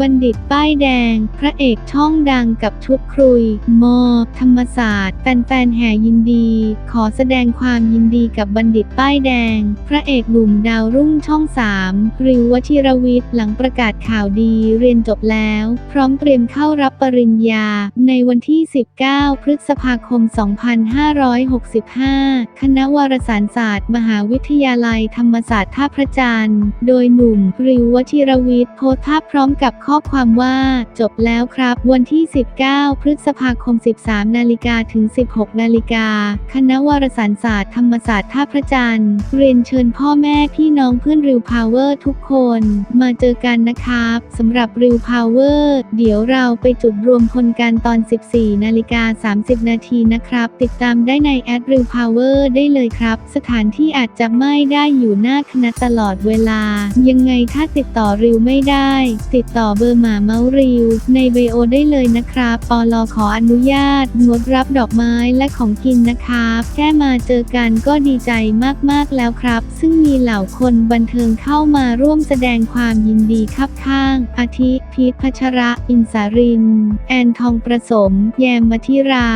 บัณฑิตป้ายแดง พระเอกช่องดังกับชุดครุย มอ ธรรมศาสตร์ แฟนๆแห่ยินดี ขอแสดงความยินดีกับบัณฑิตป้ายแดง พระเอกหนุ่มดาวรุ่งช่องสามริววชิรวิทย์หลังประกาศข่าวดีเรียนจบแล้ว พร้อมเตรียมเข้ารับปริญญา ในวันที่ 19 พฤษภาคม 2565 คณะวารสารศาสตร์ มหาวิทยาลัยธรรมศาสตร์ท่าพระจันทร์ โดยหนุ่มริววชิรวิทย์โพสภาพพร้อมกับข้อความว่า จบแล้วครับ วันที่ 19 พฤษภาคม 13 นาฬิกาถึง 16 นาฬิกา คณะวารสารศาสตร์ธรรมศาสตร์ท่าพระจันทร์ เรียนเชิญพ่อแม่พี่น้องเพื่อนริวพาวเวอร์ทุกคน มาเจอกันนะครับสำหรับริวพาวเวอร์ เดี๋ยวเราไปจุดรวมพลกันตอน 14 นาฬิกา 30 นาทีนะครับ ติดตามได้ในแอดริวพาวเวอร์ได้เลยครับ สถานที่อาจจะไม่ได้อยู่หน้าคณะตลอดเวลา ยังไงถ้าติดต่อริวไม่ได้ ติดต่อเบอร์หมาเมาริว ในไบโอได้เลยนะครับปอลอขออนุญาต งดรับดอกไม้และของกินนะครับ แค่มาเจอกันก็ดีใจมากๆแล้วครับ ซึ่งมีเหล่าคนบันเทิงเข้ามาร่วมแสดงความยินดีคับข้าง อาทิ พีทพัชระ อินสาริน แอนทองประสม แยมมัธิรา